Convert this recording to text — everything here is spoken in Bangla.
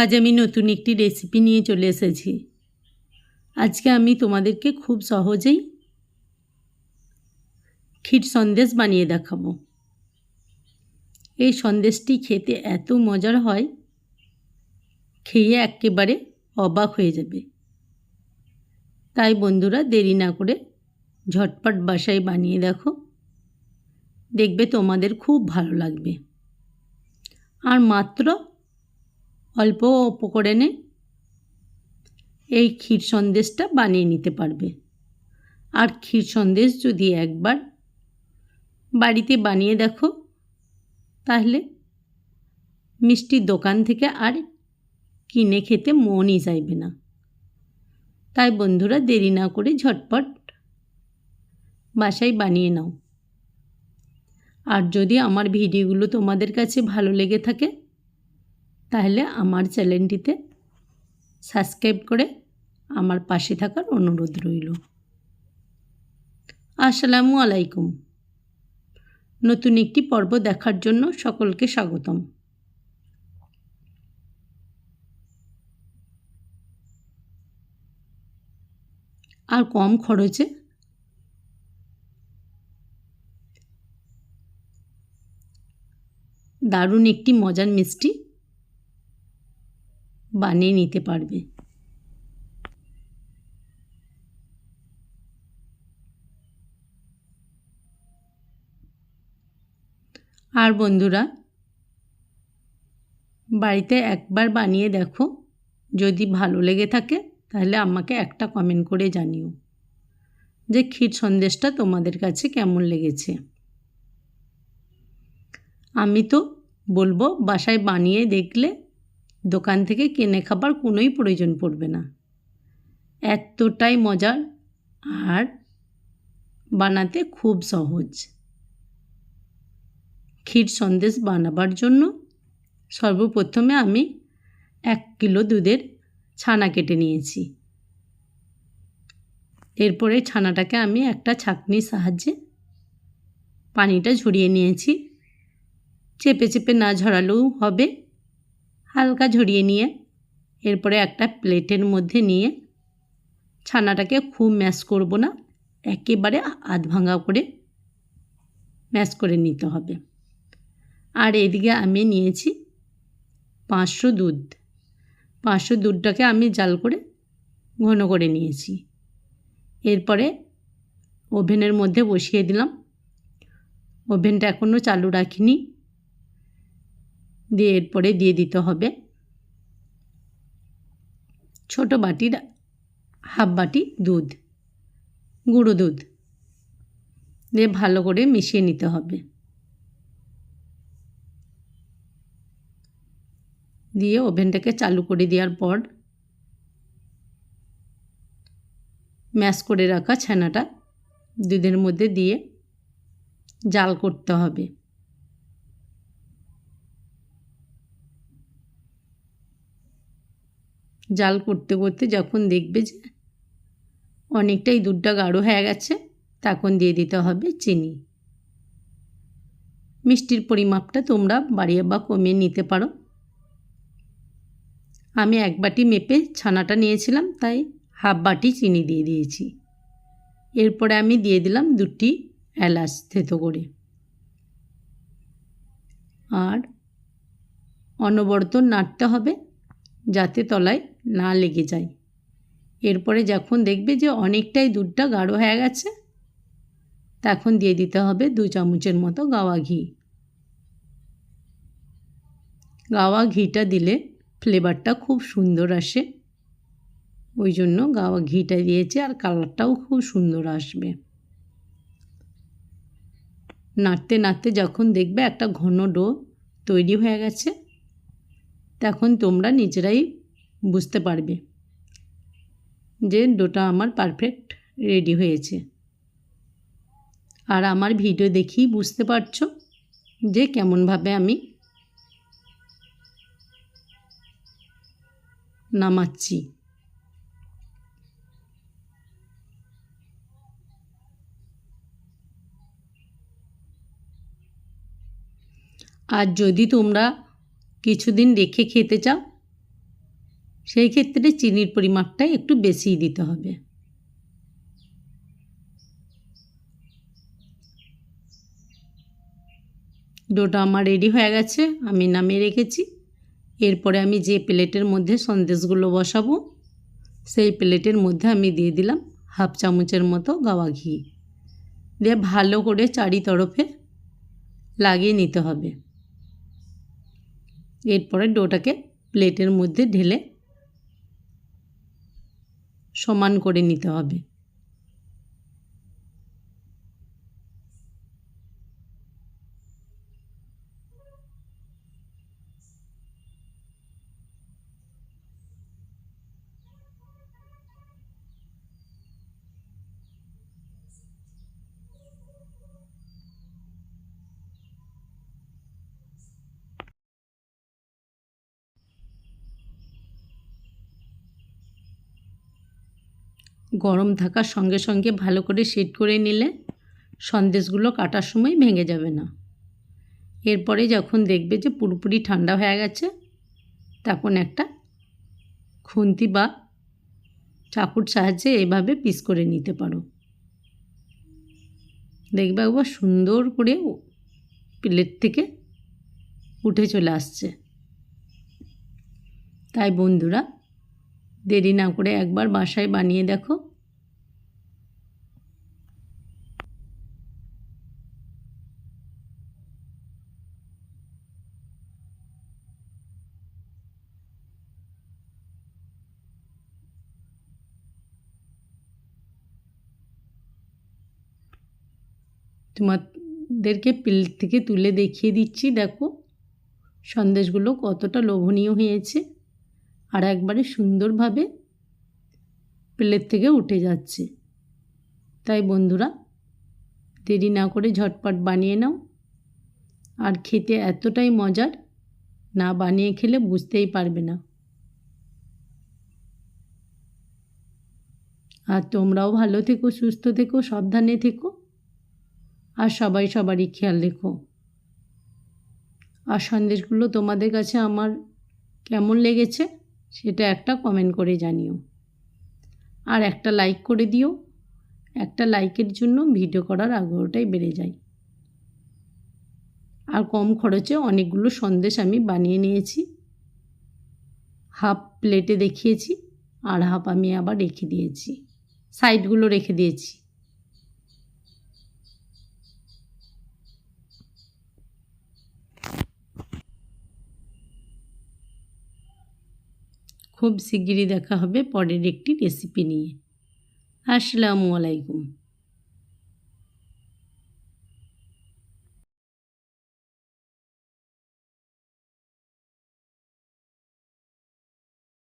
আজ আমি নতুন একটি রেসিপি নিয়ে চলে এসেছি। আজকে আমি তোমাদেরকে খুব সহজেই ক্ষীর সন্দেশ বানিয়ে দেখাবো। এই সন্দেশটি খেতে এত মজার হয়, খেয়ে একেবারে অবাক হয়ে যাবে। তাই বন্ধুরা, দেরি না করে ঝটপট বাসায় বানিয়ে দেখো। দেখবে তোমাদের খুব ভালো লাগবে। আর মাত্র অল্প উপকরণে এই ক্ষীর সন্দেশটা বানিয়ে নিতে পারবে। আর ক্ষীর সন্দেশ যদি একবার বাড়িতে বানিয়ে দেখো, তাহলে মিষ্টির দোকান থেকে আর কিনে খেতে মনই চাইবে না। তাই বন্ধুরা, দেরি না করে ঝটপট বাসায় বানিয়ে নাও। আর যদি আমার ভিডিওগুলো তোমাদের কাছে ভালো লেগে থাকে তাহলে আমার চ্যানেলটিতে সাবস্ক্রাইব করে আমার পাশে থাকার অনুরোধ রইল। আসসালামু আলাইকুম। নতুন একটি পর্ব দেখার জন্য সকলকে স্বাগতম। আর কম খরচে দারুণ একটি মজার মিষ্টি বানিয়ে নিতে পারবে। আর বন্ধুরা, বাড়িতে একবার বানিয়ে দেখো। যদি ভালো লেগে থাকে, তাহলে আমাকে একটা কমেন্ট করে জানিও যে ক্ষীর সন্দেশটা তোমাদের কাছে কেমন লেগেছে। আমি তো বলব, বাসায় বানিয়ে দেখলে দোকান থেকে কিনে খাবার কোনোই প্রয়োজন পড়বে না। এতটাই মজার আর বানাতে খুব সহজ। ক্ষীর সন্দেশ বানাবার জন্য সর্বপ্রথমে আমি এক কিলো দুধের ছানা কেটে নিয়েছি। এরপরে ছানাটাকে আমি একটা ছাঁকনির সাহায্যে পানিটা ঝরিয়ে নিয়েছি। চেপে চেপে না ঝরালেও হবে। হালকা ঝরিয়ে নিয়ে, এরপরে একটা প্লেটের মধ্যে নিয়ে ছানাটাকে খুব ম্যাশ করব না, একেবারে আধ ভাঙা করে ম্যাশ করে নিতে হবে। আর এদিকে আমি নিয়েছি পাঁচশো দুধ। পাঁচশো দুধটাকে আমি জাল করে ঘন করে নিয়েছি। এরপরে ওভেনের মধ্যে বসিয়ে দিলাম। ওভেনটা এখনও চালু রাখিনি। দিয়ে এরপরে দিয়ে দিতে হবে। ছোট বাটির হাফ বাটি দুধ, গুঁড়ো দুধ দিয়ে ভালো করে মিশিয়ে নিতে হবে। দিয়ে ওভেনটাকে চালু করে দেওয়ার পর ম্যাশ করে রাখা ছানাটা দুধের মধ্যে দিয়ে জাল করতে হবে। জাল করতে করতে যখন দেখবে যে অনেকটাই দুধটা গাঢ় হয়ে গেছে, তখন দিয়ে দিতে হবে চিনি। মিষ্টির পরিমাপটা তোমরা বাড়িয়ে বা কমিয়ে নিতে পারো। আমি এক বাটি মেপে ছানাটা নিয়েছিলাম, তাই হাফ বাটি চিনি দিয়ে দিয়েছি। এরপরে আমি দিয়ে দিলাম দুটি এলাচ থেতো করে। আর অনবরত নাড়তে হবে যাতে তলায় না লেগে যায়। এরপরে যখন দেখবে যে অনেকটাই দুধটা গাঢ় হয়ে গেছে, তখন দিয়ে দিতে হবে দু চামচের মতো গাওয়া ঘি। গাওয়া ঘিটা দিলে ফ্লেভারটা খুব সুন্দর আসে। ওই জন্য গাওয়া ঘিটা দিয়েছি আর কালারটাও খুব সুন্দর আসবে। নাড়তে নাড়তে যখন দেখবে একটা ঘন ডো তৈরি হয়ে গেছে, তখন তোমরা নিজেরাই বুঝতে পারবে যে ডোটা আমার পারফেক্ট রেডি হয়েছে। আর আমার ভিডিও দেখেই বুঝতে পারছ যে কেমনভাবে আমি নামাচ্ছি। আর যদি তোমরা কিছুদিন রেখে খেতে চাও সেই ক্ষেত্রে চিনির পরিমাপটা একটু বেশিই দিতে হবে। ডোটা আমার রেডি হয়ে গেছে, আমি নামিয়ে রেখেছি। এরপরে আমি যে প্লেটের মধ্যে সন্দেশগুলো বসাবো, সেই প্লেটের মধ্যে আমি দিয়ে দিলাম হাফ চামচের মতো গাওয়া ঘি। দিয়ে ভালো করে চারি তরফে লাগিয়ে নিতে হবে। এরপরে ডোটাকে প্লেটের মধ্যে ঢেলে সমান করে নিতে হবে। গরম থাকার সঙ্গে সঙ্গে ভালো করে সেট করে নিলে সন্দেশগুলো কাটার সময় ভেঙে যাবে না। এরপরে যখন দেখবে যে পুরোপুরি ঠান্ডা হয়ে গেছে, তখন একটা খুন্তি বা চাকুর সাহায্যে এভাবে পিস করে নিতে পারো। দেখবে একবার সুন্দর করে প্লেট থেকে উঠে চলে আসছে। তাই বন্ধুরা দেরি না করে একবার বাসায় বানিয়ে দেখো। তোমাদেরকে প্লেট থেকে তুলে দেখিয়ে দিচ্ছি, দেখো। সন্দেশগুলো কতটা লোভনীয় হয়েছে। আর একবারে সুন্দরভাবে প্লেট থেকে উঠে যাচ্ছে। তাই বন্ধুরা, দেরি না করে ঝটপট বানিয়ে নাও। আর খেতে এতটাই মজার, না বানিয়ে খেলে বুঝতেই পারবে না। আর তোমরাও ভালো থেকো, সুস্থ থেকো, সাবধানে থেকো। আর সবাই সবারই খেয়াল রেখো। আর সন্দেশগুলো তোমাদের কাছে আমার কেমন লেগেছে? সেটা একটা কমেন্ট করে জানিও। আর একটা লাইক করে দিও। একটা লাইকের জন্য ভিডিও করার আগ্রহটাই বেড়ে যায়। আর কম খরচে অনেকগুলো সন্দেশ আমি বানিয়ে নিয়েছি। হাফ প্লেটে দেখিয়েছি, আর হাফ আমি আবার রেখে দিয়েছি। সাইডগুলো রেখে দিয়েছি। খুব শিগগিরই দেখা হবে পরের একটি রেসিপি নিয়ে। আসসালামু আলাইকুম।